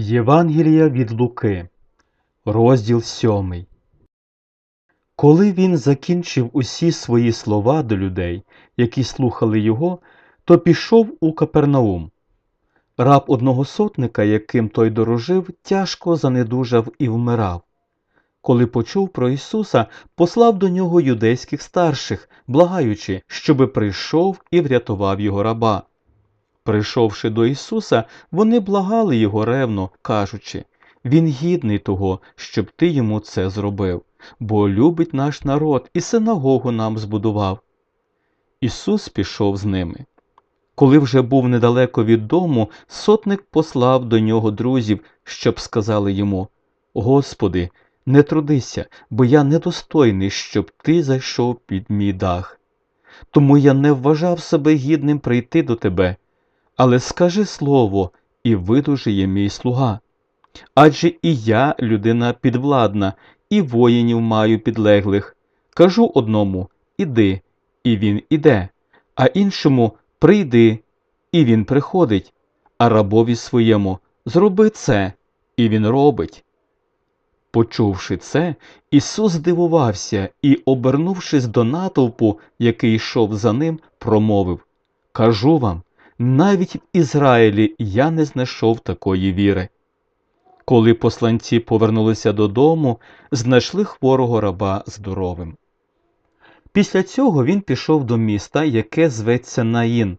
Євангелія від Луки, розділ сьомий. Коли він закінчив усі свої слова до людей, які слухали його, то пішов у Капернаум. Раб одного сотника, яким той дорожив, тяжко занедужав і вмирав. Коли почув про Ісуса, послав до нього юдейських старших, благаючи, щоби прийшов і врятував його раба. Прийшовши до Ісуса, вони благали його ревно, кажучи Він гідний того, щоб ти йому це зробив, бо любить наш народ і синагогу нам збудував. Ісус пішов з ними. Коли вже був недалеко від дому, сотник послав до нього друзів, щоб сказали йому Господи, не трудися, бо я недостойний, щоб ти зайшов під мій дах. Тому я не вважав себе гідним прийти до тебе. Але скажи слово, і видужиє мій слуга. Адже і я людина підвладна, і воїнів маю підлеглих. Кажу одному іди, і він іде, а іншому прийди, і він приходить, а рабові своєму зроби це, і він робить. Почувши це, Ісус здивувався і, обернувшись до натовпу, який йшов за ним, промовив Кажу вам, навіть в Ізраїлі я не знайшов такої віри. Коли посланці повернулися додому, знайшли хворого раба здоровим. Після цього він пішов до міста, яке зветься Наїн,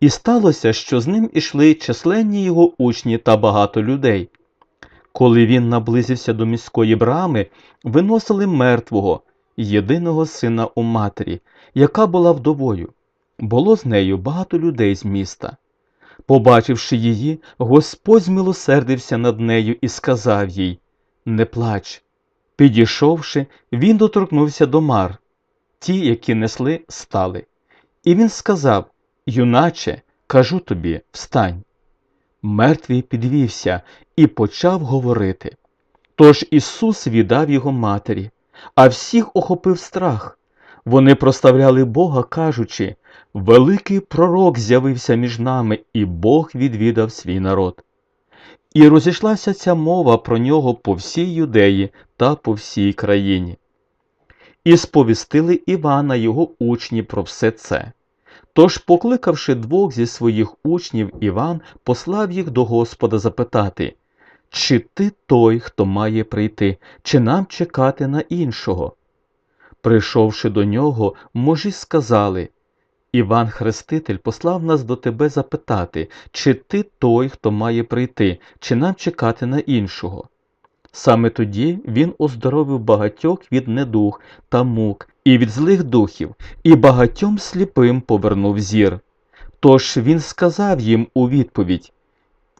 і сталося, що з ним ішли численні його учні та багато людей. Коли він наблизився до міської брами, виносили мертвого, єдиного сина у матері, яка була вдовою. Було з нею багато людей з міста. Побачивши її, Господь змилосердився над нею і сказав їй Не плач. Підійшовши, він доторкнувся до мар. Ті, які несли, стали. І він сказав Юначе, кажу тобі, встань. Мертвий підвівся і почав говорити. Тож Ісус віддав його матері, а всіх охопив страх. Вони проставляли Бога, кажучи Великий пророк з'явився між нами, і Бог відвідав свій народ. І розійшлася ця мова про нього по всій юдеї та по всій країні. І сповістили Івана його учні про все це. Тож, покликавши двох зі своїх учнів, Іван послав їх до Господа запитати, чи ти той, хто має прийти, чи нам чекати на іншого? Прийшовши до нього, можі сказали Іван Хреститель послав нас до тебе запитати, чи ти той, хто має прийти, чи нам чекати на іншого. Саме тоді він оздоровив багатьох від недух та мук і від злих духів, і багатьом сліпим повернув зір. Тож він сказав їм у відповідь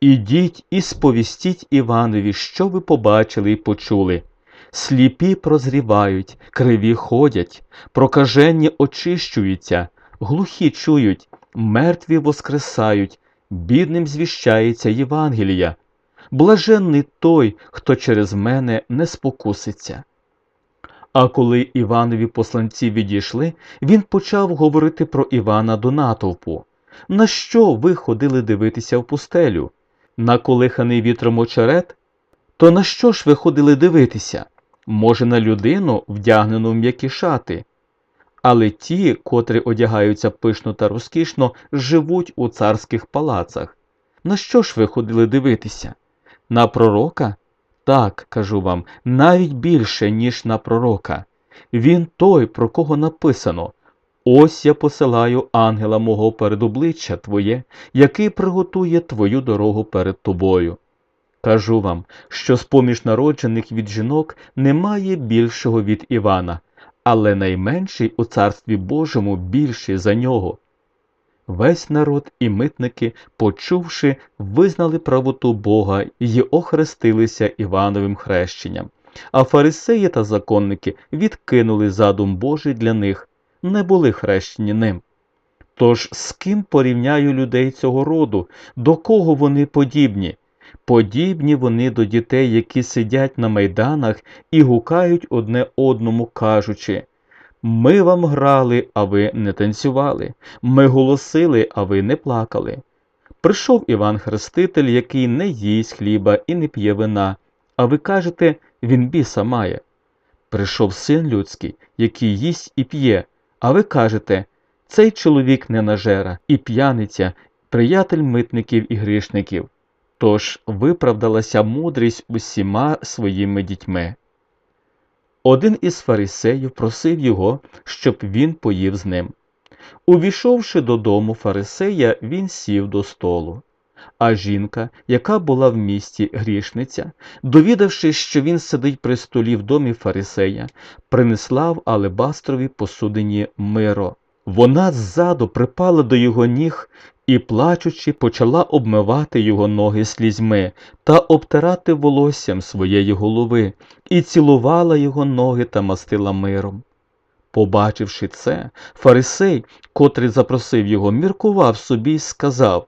Ідіть і сповістіть Іванові, що ви побачили і почули. Сліпі прозрівають, криві ходять, прокажені очищуються, глухі чують, мертві воскресають, бідним звіщається Євангелія. Блаженний той, хто через мене не спокуситься. А коли Іванові посланці відійшли, він почав говорити про Івана до натовпу. На що ви ходили дивитися в пустелю? На колиханий вітром очерет? То на що ж ви ходили дивитися? Може, на людину, вдягнену в м'які шати? Але ті, котрі одягаються пишно та розкішно, живуть у царських палацах. На що ж ви ходили дивитися? На пророка? Так, кажу вам, навіть більше, ніж на пророка. Він той, про кого написано Ось я посилаю ангела мого перед обличчя Твоє, який приготує Твою дорогу перед тобою. Кажу вам, що з поміж народжених від жінок немає більшого від Івана, але найменший у царстві Божому більший за нього. Весь народ і митники, почувши, визнали правоту Бога і охрестилися Івановим хрещенням. А фарисеї та законники відкинули задум Божий для них, не були хрещені ним. Тож з ким порівняю людей цього роду, до кого вони подібні? Подібні вони до дітей, які сидять на майданах і гукають одне одному, кажучи ми вам грали, а ви не танцювали, ми голосили, а ви не плакали. Прийшов Іван Хреститель, який не їсть хліба і не п'є вина, а ви кажете, він біса має. Прийшов син людський, який їсть і п'є, а ви кажете, цей чоловік не нажера і п'яниця, приятель митників і грішників. Тож виправдалася мудрість усіма своїми дітьми. Один із фарисеїв просив його, щоб він поїв з ним. Увійшовши додому фарисея, він сів до столу. А жінка, яка була в місті грішниця, довідавшись, що він сидить при столі в домі фарисея, принесла в алебастрові посудині миро. Вона ззаду припала до його ніг і, плачучи, почала обмивати його ноги слізьми та обтирати волоссям своєї голови, і цілувала його ноги та мастила миром. Побачивши це, фарисей, котрий запросив його, міркував собі й сказав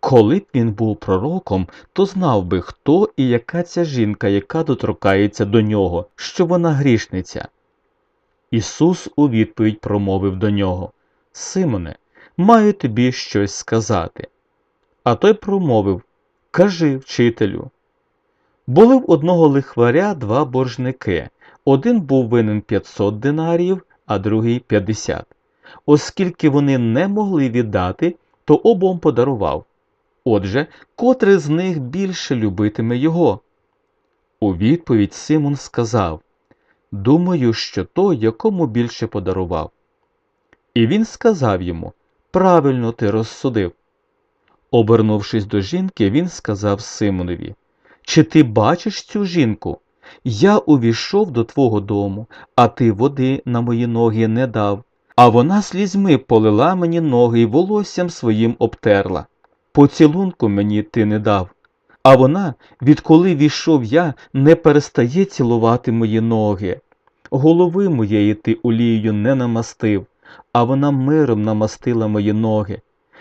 коли б він був пророком, то знав би, хто і яка ця жінка, яка доторкається до нього, що вона грішниця. Ісус у відповідь промовив до нього Симоне, маю тобі щось сказати. А той промовив Кажи, вчителю. Були в одного лихваря два боржники. Один був винен 500 динаріїв, а другий 50. Оскільки вони не могли віддати, то обом подарував. Отже, котрий з них більше любитиме його? У відповідь Симон сказав Думаю, що той, якому більше подарував. І він сказав йому Правильно ти розсудив. Обернувшись до жінки, він сказав Симонові Чи ти бачиш цю жінку? Я увійшов до твого дому, а ти води на мої ноги не дав, а вона слізьми полила мені ноги і волоссям своїм обтерла. Поцілунку мені ти не дав. А вона, відколи війшов я, не перестає цілувати мої ноги. Голови моєї ти олією не намастив, а вона миром намастила мої ноги.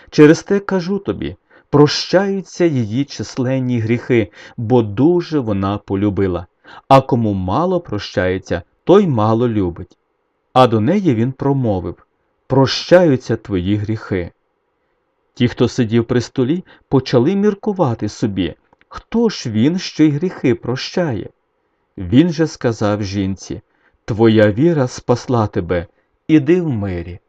Через те кажу тобі прощаються її численні гріхи, бо дуже вона полюбила. А кому мало прощається, той мало любить. А до неї він промовив Прощаються твої гріхи. Ті, хто сидів при столі, почали міркувати собі, хто ж він, що й гріхи прощає. Він же сказав жінці Твоя віра спасла тебе, іди в мирі.